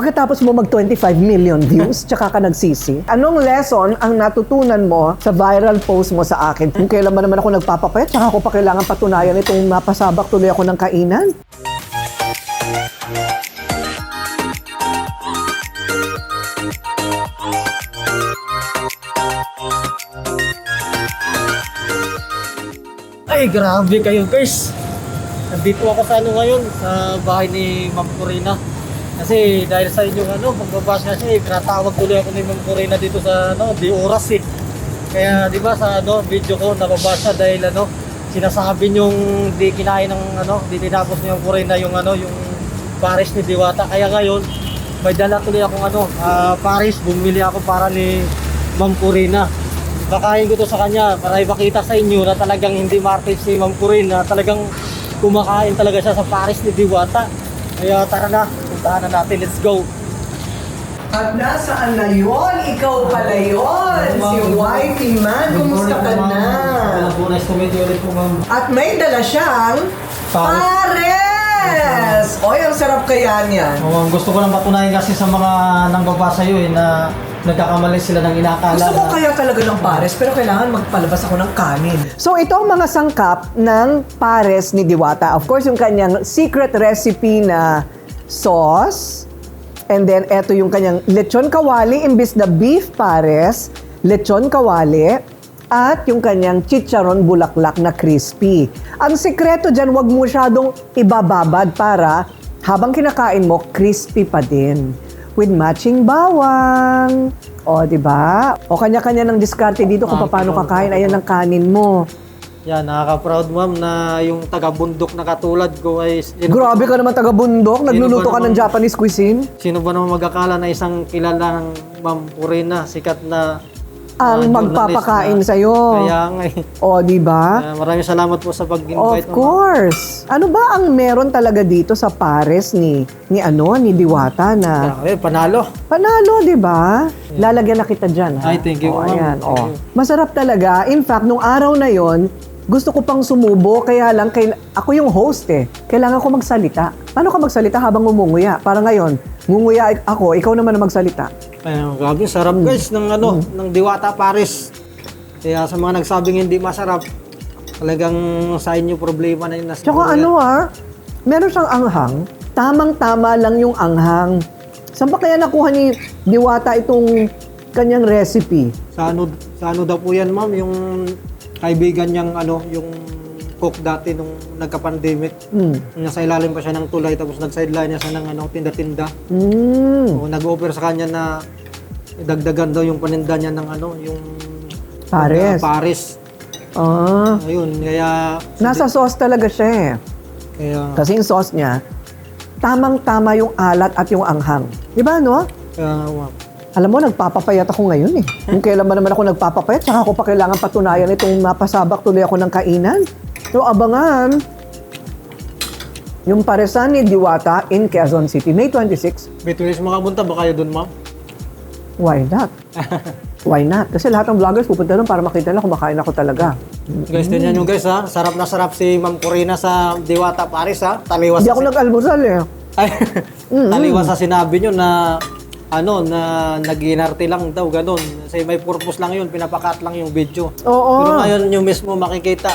Pagkatapos mo mag 25 million views, tsaka ka nagsisi. Anong lesson ang natutunan mo sa viral post mo sa akin? Kung kailan ba naman ako nagpapapayat, tsaka ko pa kailangan patunayan itong mapasabak tuloy ako ng kainan? Ay, grabe kayo guys. Nandito ako sa ano ngayon, sa bahay ni Ma'am Corina. Kasi dahil sa inyong ano, pagbabas kasi, tinatawag tuloy ako ni Ma'am Corina dito sa ano, di oras eh. Kaya di ba sa ano, video ko, nababasa dahil ano, sinasabi niyong di kinain ng ano, di tinapos ni Ma'am Corina yung ano, yung Paris ni Diwata. Kaya ngayon, may dala tuloy akong ano, ah, Paris, bumili ako para ni Ma'am Corina. Kakain ko to sa kanya para ipakita sa inyo na talagang hindi market si Ma'am Corinne na talagang kumakain talaga siya sa Paris ni Diwata. Kaya tara na, puntahan na natin. Let's go! At nasaan na yun? Ikaw pala yun! Si Wifey Man, kumusta ka na? Hello po, nice to meet you ulit po, ma'am. At may dala siyang Pares. Oy, ang sarap kaya niyan. Oh, ma'am, gusto ko lang patunayan kasi sa mga nangbabasa yun eh, na nagkakamali sila ng inakala Gusto ko na- kaya talaga ng pares, pero kailangan magpalabas ako ng kanin. So ito ang mga sangkap ng pares ni Diwata. Of course, yung kanyang secret recipe na sauce. And then, eto yung kanyang lechon kawali imbis na beef pares, lechon kawali, at yung kanyang chicharon bulaklak na crispy. Ang sekreto dyan, wag mo masyadong ibababad para habang kinakain mo, crispy pa din. With matching bawang. O, di ba? O, kanya-kanya ng diskarte dito kung paano kakain. Ayan ang kanin mo. Yan, nakaka-proud ma'am na yung taga-bundok na katulad ko ay... Sino, Grabe ka naman taga-bundok. Nagluluto ka ng naman- Japanese cuisine. Sino ba naman mag-akala na isang kilalang Ma'am Corina, sikat na Ang ah, magpapakain journalist sa'yo. na- Kaya nga eh. O, di ba? Ah, maraming salamat po sa pag-invite Of course. Ano ba ang meron talaga dito sa pares ni ni ano ni Diwata na Grabe, panalo. panalo, 'di ba? Lalagyan na kita diyan. Ay, thank you, Oh, ma'am. ayan, Thank oh. you. Masarap talaga. In fact, nung araw na 'yon, gusto ko pang sumubo kaya lang kail- ako yung host eh. Kailangan ko magsalita. Paano ka magsalita habang ngumunguya? Para ngayon, ngunguya ako, ikaw naman ang magsalita. Ayun, grabe, sarap Mm. guys ng ano, ng Diwata Paris. Kaya sa mga nagsabing hindi masarap, talagang sa inyo problema na yun. na Tsaka ano ah, meron siyang anghang. Tamang-tama lang yung anghang. Saan ba kaya nakuha ni Diwata itong kanyang recipe? Sa ano, sa ano daw po yan, ma'am, yung kaibigan niyang ano, yung cook dati nung nagka-pandemic. Hmm. Nasa ilalim pa siya ng tulay tapos nag-sideline niya siya ng ano, tinda-tinda. Mm. O, nag-offer sa kanya na dagdagan daw yung paninda niya ng ano, yung Pares. Paris. Ah. Ayun, kaya Nasa sauce talaga siya eh. kaya Kasi yung sauce niya, tamang-tama yung alat at yung anghang. Di ba, no? kaya wa- Alam mo, nagpapapayat ako ngayon eh. Kung kailan ba naman ako nagpapapayat, saka ko pa kailangan patunayan itong mapasabak tuloy ako ng kainan. So, abangan. Yung paresan ni Diwata in Quezon City, May 26. Bitulis mga bunta ba kayo doon, ma'am? Why not? Why not? Kasi lahat ng vloggers pupunta doon para makita nila kumakain ako talaga. Guys, tingnan nyo guys ha. Sarap na sarap si Ma'am Corina sa Diwata Paris ha. Taliwas Hindi ako nag-almusal eh. Ay, taliwas sa sinabi nyo na ano na nag-inarte lang daw ganun. Kasi may purpose lang yun, pinapakat lang yung video. Oo. Pero ngayon yung mismo makikita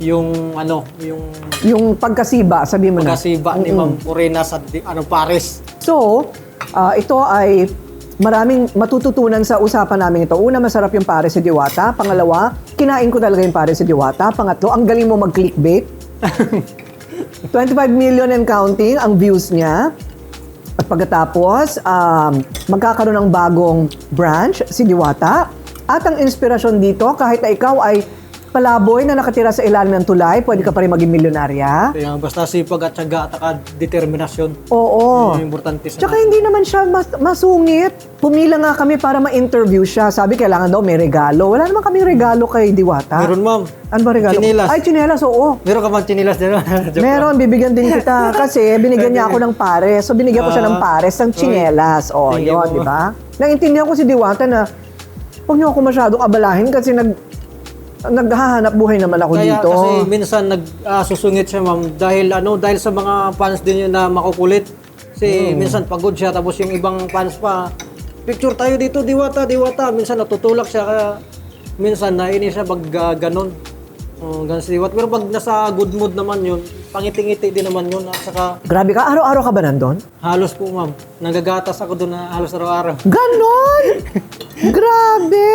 yung ano, yung Yung pagkasiba, sabi mo na. pagkasiba ni Ma'am Corina sa di- ano Paris. So, ah, ito ay maraming matututunan sa usapan namin ito. Una, masarap yung pare sa Diwata. Pangalawa, kinain ko talaga yung pare sa Diwata. Pangatlo, ang galing mo mag-clickbait. 25 million and counting ang views niya. At pagkatapos, um, magkakaroon ng bagong branch, si Diwata. At ang inspirasyon dito, kahit na ikaw ay palaboy na nakatira sa ilalim ng tulay, pwede ka pa rin maging milyonarya. Kaya basta sipag at syaga at saka determinasyon. Oo. Yun yung importante sa Tsaka hindi naman siya mas, masungit. Pumila nga kami para ma-interview siya. Sabi, kailangan daw may regalo. Wala naman kami regalo kay Diwata. Meron ma'am. Ano ba regalo? Chinelas. Ay, chinelas, oo. Meron ka bang chinilas din? Joke Meron, bibigyan din kita. Kasi binigyan niya ako ng pares. So, binigyan ko siya ng pares ng chinelas. O, you yun, di ba? Naintindihan ko si Diwata na huwag niyo ako masyadong abalahin kasi nag naghahanap buhay naman ako Kaya dito. kasi minsan nag ah, susungit siya ma'am dahil ano dahil sa mga fans din yun na makukulit Kasi minsan pagod siya, tapos yung ibang fans pa, picture tayo dito, diwata, diwata. Minsan natutulak siya, kaya minsan nainis siya pag ah, ganon. Oh, ganun si diwata. Pero pag nasa good mood naman yun, pangiti-ngiti din naman yun. At saka Grabe ka, araw-araw ka ba nandun? halos po ma'am, nagagatas ako doon na halos araw-araw. Ganon! Grabe!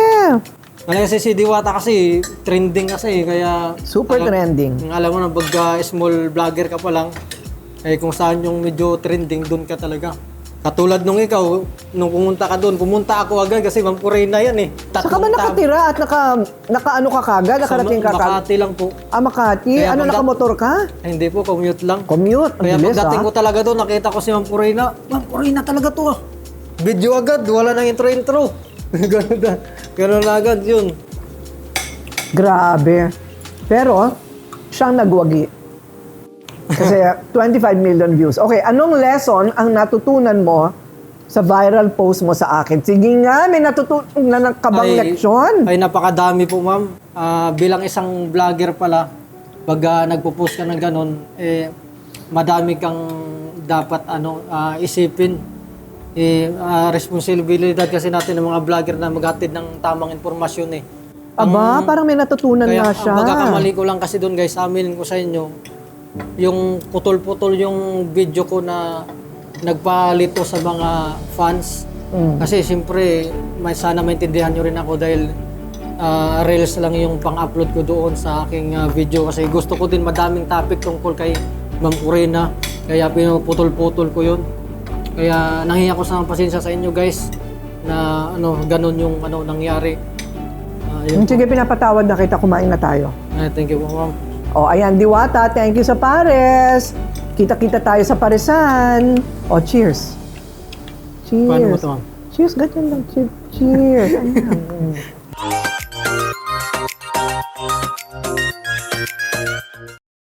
Kasi si Diwata kasi trending kasi kaya Super trending. Ang alam mo na pag small vlogger ka pa lang, eh kung saan yung medyo trending, doon ka talaga. Katulad nung ikaw, nung pumunta ka doon, pumunta ako agad kasi Ma'am Corina yan eh. Saka ba Tatlong nakatira at naka, naka-ano ka kagad? Nakarating ka kagad? Makati lang po. Ah, Makati? Kaya ano, nakamotor ka? Ay, hindi po, commute lang. Commute? Ang Kaya bilis, pagdating ah. ko talaga doon, nakita ko si. Ma'am Corina talaga to ah. Video agad, wala nang intro-intro. Ganun na. Ganun na agad yun. Grabe. Pero, siyang nagwagi. Kasi 25 million views. Okay, anong lesson ang natutunan mo sa viral post mo sa akin? Sige nga, may natutunan ka bang leksyon? Ay, napakadami po, ma'am. Ah, bilang isang vlogger pala, pag ah, nagpo-post ka ng ganun, eh, madami kang dapat ano ah, isipin. Eh, ah, responsibilidad kasi natin ng mga vlogger na maghatid ng tamang informasyon eh. Aba, parang may natutunan Kaya na siya. ang pagkakamali ko lang kasi doon guys, amin ko sa inyo, yung putol-putol yung video ko na nagpalito sa mga fans. Mm. Kasi siyempre, may sana maintindihan nyo rin ako dahil ah, reels lang yung pang-upload ko doon sa aking ah, video. Kasi gusto ko din madaming topic tungkol kay Ma'am Corina. Kaya pinuputol-putol ko yun. Kaya nanghiya ko sa pasensya sa inyo guys na ano ganun yung ano nangyari. Ah, yun. Sige, pinapatawad na kita, kumain na tayo. Ah, thank you po ma'am. O, ayan, Diwata, thank you sa pares. Kita-kita tayo sa paresan. O, cheers. Cheers. Paano mo ito ma'am? Cheers, ganyan lang. Cheers. Cheers.